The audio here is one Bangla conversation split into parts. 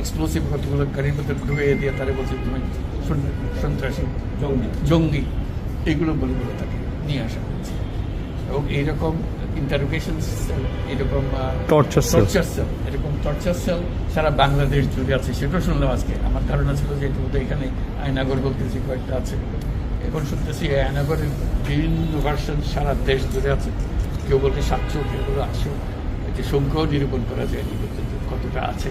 এক্সপ্লোসিভ কতগুলো গাড়ির মধ্যে ঢুয়ে দিয়ে তারা বলছে তুমি সন্ত্রাসী জঙ্গি। জঙ্গি। এগুলো বলে বলে তাকে নিয়ে আসা হয়েছে। এবং এইরকম ইন্টারোগেশন সেল এরকম. টর্চার সেল এরকম টর্চার সেল সারা বাংলাদেশ জুড়ে আছে। সেটাও শুনলাম আজকে আমার ধারণা ছিল যে এটা বোধহয় এখানে আয়নাগর বলতেছি কয়েকটা আছে। এখন শুনতেছি আয়নাগরের বিভিন্ন ভার্সন সারা দেশ জুড়ে আছে। কেউ বলতে সাতশো কেউ বলে আটশো। এটি সংখ্যাও নিরূপণ করা যায় কতটা আছে।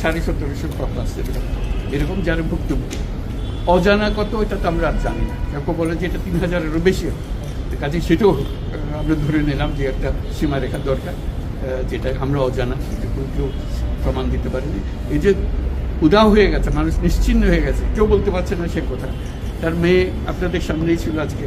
সাড়ে এরকম যারা ভুক্তভোগী। অজানা কত, এটা তো আমরা আর জানি না। কেউ বলে যে এটা তিন হাজারেরও বেশি কাজে সেটাও আমরা ধরে নিলাম যে একটা সীমারেখা দরকার যেটা আমরা অজানা, সেটা কেউ প্রমাণ দিতে পারিনি। এই যে উদাও হয়ে গেছে, মানুষ নিশ্চিন্ন হয়ে গেছে, কেউ বলতে পারছে না সে কথা। তার মেয়ে আপনাদের সামনেই ছিল আজকে।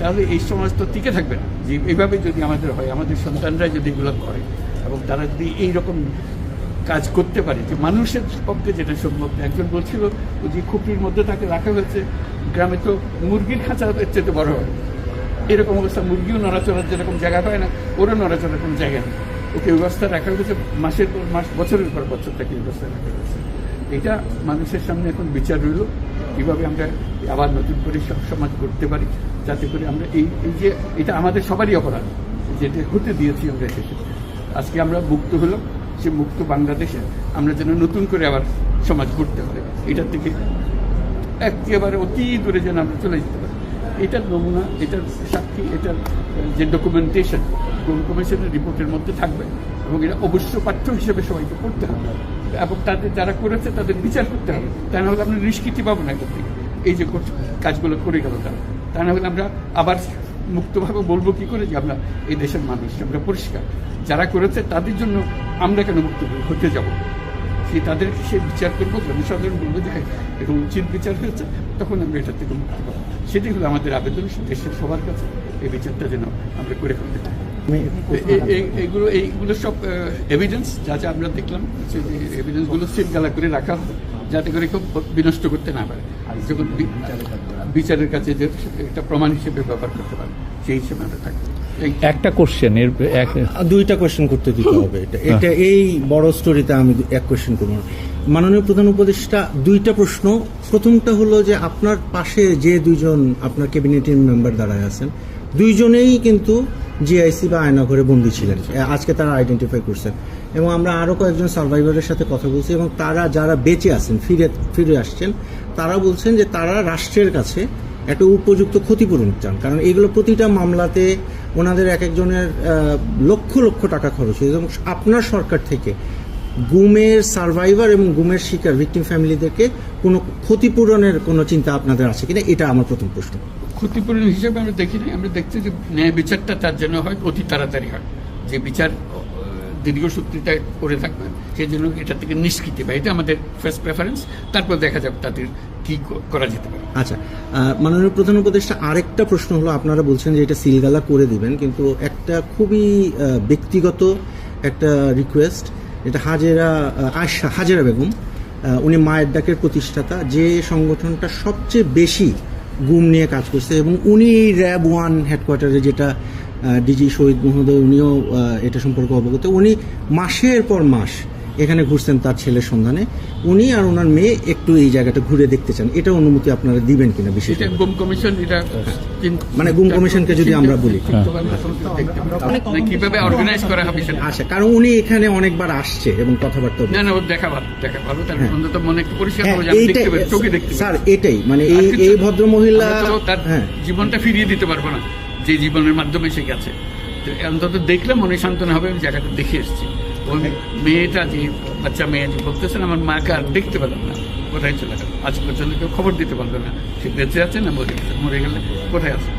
তাহলে এই সমাজ তো টিকে থাকবে না। যে এইভাবে যদি আমাদের হয়, আমাদের সন্তানরা যদি এগুলো করে, এবং তারা যদি এইরকম কাজ করতে পারে, যে মানুষের পক্ষে যেটা সম্ভব। একজন বলছিল যে খুপড়ির মধ্যে তাকে রাখা হয়েছে, গ্রামে তো মুরগির খাঁচা চেয়ে বড় হয়। এরকম অবস্থা। মুরগিও নড়াচড়ার যেরকম জায়গা পায় না, ওরও নড়াচড়ার কোনো জায়গা নেই। ওকে এই অবস্থায় রাখা হয়েছে, মাসের পর মাস, বছরের পর বছর তাকে এই অবস্থায় রাখা হয়েছে। এটা মানুষের সামনে এখন বিচার রইল। কীভাবে আমরা আবার নতুন করে সব সমাজ করতে পারি? যাতে করে আমরা এই এই যে এটা আমাদের সবারই অপরাধ, যেটা হতে দিয়েছি আমরা এসেছি আজকে আমরা মুক্ত হলাম, সে মুক্ত বাংলাদেশে আমরা যেন নতুন করে আবার সমাজ করতে পারি। এটার থেকে একেবারে অতি দূরে যেন আমরা চলে যেতে পারি। এটার নমুনা, এটার সাক্ষী, এটার যে ডকুমেন্টেশন কমিশনের রিপোর্টের মধ্যে থাকবে এবং এটা অবশ্য পাঠ্য হিসেবে সবাইকে পড়তে হবে। এবং তাদের যারা করেছে, তাদের বিচার করতে হবে। তা না হলে আমরা নিষ্কৃতি পাবো না থেকে। এই যে কাজগুলো করে গেল তারা। তা না হলে আমরা আবার মুক্তভাবে বলব কি করে যে আমরা এই দেশের মানুষ আমরা পরিষ্কার। যারা করেছে তাদের জন্য আমরা কেন মুক্ত হতে যাব? সে তাদের সে বিচার করব জনসাধারণ বলব যে হ্যাঁ, এরকম উচিত বিচার হয়েছে তখন আমরা এটা থেকে মুক্ত পাবো সেটাই হলো আমাদের আবেদন দেশের সবার কাছে এই বিচারটা যেন আমরা করে ফেলতে পারি। এ- এ- এগুলো এইগুলো সব এভিডেন্স যা যা আমরা দেখলাম সেই এভিডেন্সগুলো সিলগালা করে রাখা হয় যাতে করে কেউ বিনষ্ট করতে না পারে। যখন বিচারের কাছে যে একটা প্রমাণ হিসেবে ব্যবহার করতে পারে সেই হিসেবে আমরা থাকব। একটা কোশ্চেন এর এক আর দুইটা কোয়েশ্চেন করতে দিতে হবে এটা। এটা এই বড় স্টোরিতে আমি এক কোয়েশ্চেন করব। না। মাননীয় প্রধান উপদেষ্টা দুইটা প্রশ্ন। প্রথমটা হলো যে আপনার পাশে যে দুইজন আপনার ক্যাবিনেটের মেম্বার দাঁড়ায় আছেন দুইজনেই কিন্তু জিআইসি বা আয়নাঘরে বন্দী ছিলেন। আজকে তারা আইডেন্টিফাই করছেন। এবং আমরা আরও কয়েকজন সার্ভাইভারের সাথে কথা বলছি এবং তারা যারা বেঁচে আছেন ফিরে ফিরে আসছেন তারা বলছেন যে তারা রাষ্ট্রের কাছে একটা উপযুক্ত ক্ষতিপূরণ চান। কারণ এগুলো প্রতিটা মামলাতে ওনাদের এক একজনের লক্ষ লক্ষ টাকা খরচ হয়েছে। এবং আপনার সরকার থেকে গুমের সার্ভাইভার এবং গুমের শিকার ভিকটিম ফ্যামিলিদেরকে কোনো ক্ষতিপূরণের কোনো চিন্তা আপনাদের আছে কিনা? এটা আমার প্রথম প্রশ্ন। ক্ষতিপূরণ হিসেবে আমরা দেখি না আমরা দেখছি যে ন্যায় বিচারটা তার জন্য হয়, অতি তাড়াতাড়ি হয়। যে বিচার আহ, দীর্ঘ করে থাকবে সেই জন্য এটা থেকে নিষ্কৃতি পায় এটা আমাদের ফার্স্ট প্রেফারেন্স তারপর দেখা যাবে তাদের কি করা যেতে পারে। আচ্ছা মাননীয় প্রধান উপদেষ্টা আরেকটা প্রশ্ন হলো আপনারা বলছেন যে এটা সিলগালা করে দিবেন কিন্তু একটা খুবই ব্যক্তিগত একটা রিকোয়েস্ট এটা হাজেরা আয়শা হাজেরা বেগম উনি মায়ের ডাকের প্রতিষ্ঠাতা যে সংগঠনটা সবচেয়ে বেশি গুম নিয়ে কাজ করছে এবং উনি র্যাব ওয়ান হেডকোয়ার্টারে যেটা ডিজি শহীদ মহোদয় উনিও এটা সম্পর্কে অবগত। উনি মাসের পর মাস এখানে ঘুরছেন তার ছেলের সন্ধানে। উনি আর ওনার মেয়ে একটু এই জায়গাটা ঘুরে দেখতে চান। এটা অনুমতি আপনারা দিবেন কিনা বিশেষ গুম কমিশন এটা মানে গুম কমিশনকে যদি আমরা বলি। তিনটা দেখতে পারে। না, কীভাবে অর্গানাইজ করা হবে আচ্ছা কারণ উনি এখানে অনেকবার আসছে এবং কথাবার্তা না না দেখা ভালো দেখা ভালো। তার হ্যাঁ। অন্তত মনে একটু পরিষ্কার হ্যাঁ দেখতে চোখে দেখতে স্যার এটাই। মানে এই এই ভদ্র মহিলা তার হ্যাঁ। জীবনটা ফিরিয়ে দিতে পারব না। যে জীবনের মাধ্যমে সে গেছে। তো অন্তত দেখলে মনে সান্ত্বনা হবে, আমি জায়গাটা দেখে এসেছি। ওই মেয়েটা যে বাচ্চা মেয়ে যে বলতেছেন, আমার মাকে আর দেখতে পেলাম না। কোথায় চলে গেল? আজ পর্যন্ত কেউ খবর দিতে পারবে না। সে বেঁচে আছে না মরে গেছে? মরে গেলে কোথায় আছে?